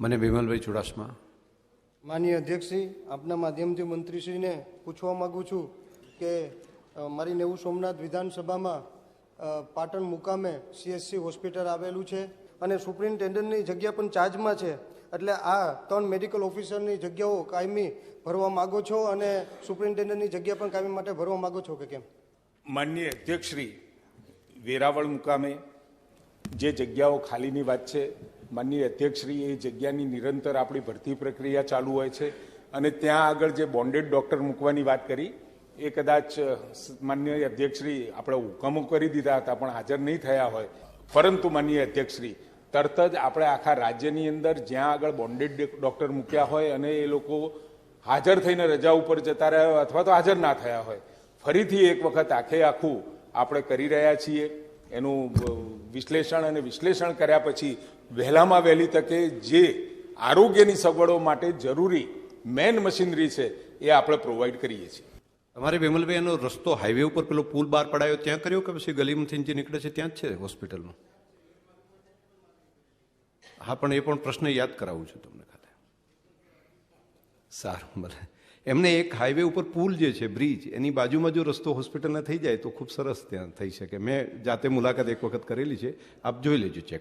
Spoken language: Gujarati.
મને વિમલભાઈ ચુડાસમા. માનનીય અધ્યક્ષશ્રી આપના માધ્યમથી મંત્રીશ્રીને પૂછવા માગું છું કે મારી નેવું સોમનાથ વિધાનસભામાં પાટણ મુકામે સીએસસી હોસ્પિટલ આવેલું છે અને સુપ્રિન્ટેન્ડન્ટની જગ્યા પણ ચાર્જમાં છે. એટલે આ ત્રણ મેડિકલ ઓફિસરની જગ્યાઓ કાયમી ભરવા માગો છો અને સુપ્રિન્ટેન્ડન્ટની જગ્યા પણ કાયમી માટે ભરવા માગો છો કે કેમ? માનનીય અધ્યક્ષશ્રી વેરાવળ મુકામે જે જગ્યાઓ ખાલીની વાત છે માનનીય અધ્યક્ષશ્રી એ જગ્યાની નિરંતર આપણી ભરતી પ્રક્રિયા ચાલુ હોય છે અને ત્યાં આગળ જે બોન્ડેડ ડોક્ટર મૂકવાની વાત કરી, એ કદાચ માનનીય અધ્યક્ષશ્રી આપણે હુકમો કરી દીધા હતા પણ હાજર નહીં થયા હોય. પરંતુ માનનીય અધ્યક્ષશ્રી, તરત જ આપણે આખા રાજ્યની અંદર જ્યાં આગળ બોન્ડેડ ડોક્ટર મૂક્યા હોય અને એ લોકો હાજર થઈને રજા ઉપર જતા રહ્યા હોય અથવા તો હાજર ના થયા હોય, ફરીથી એક વખત આખે આખું આપણે કરી રહ્યા છીએ. એનું વિશ્લેષણ અને વિશ્લેષણ કર્યા પછી વહેલામાં વહેલી તકે જે આરોગ્યની સગવડો માટે જરૂરી મેન મશીનરી છે એ આપણે પ્રોવાઈડ કરીએ છીએ. તમારે વિમલભાઈ એનો રસ્તો હાઈવે ઉપર પેલો પુલ બહાર પડાયો, ત્યાં કર્યો કે પછી ગલીમાંથી જે નીકળે છે ત્યાં જ છે હોસ્પિટલનું હા, પણ એ પણ પ્રશ્ન યાદ કરાવું છું તમને ખાતે. સારું, ભલે. એમને એક હાઈવે ઉપર પુલ જે છે બ્રિજ એની બાજુમાં જો રસ્તો હોસ્પિટલના થઈ જાય તો ખૂબ સરસ ત્યાં થઈ શકે. મેં જાતે મુલાકાત એક વખત કરેલી છે. આપ જોઈ લેજો ચેક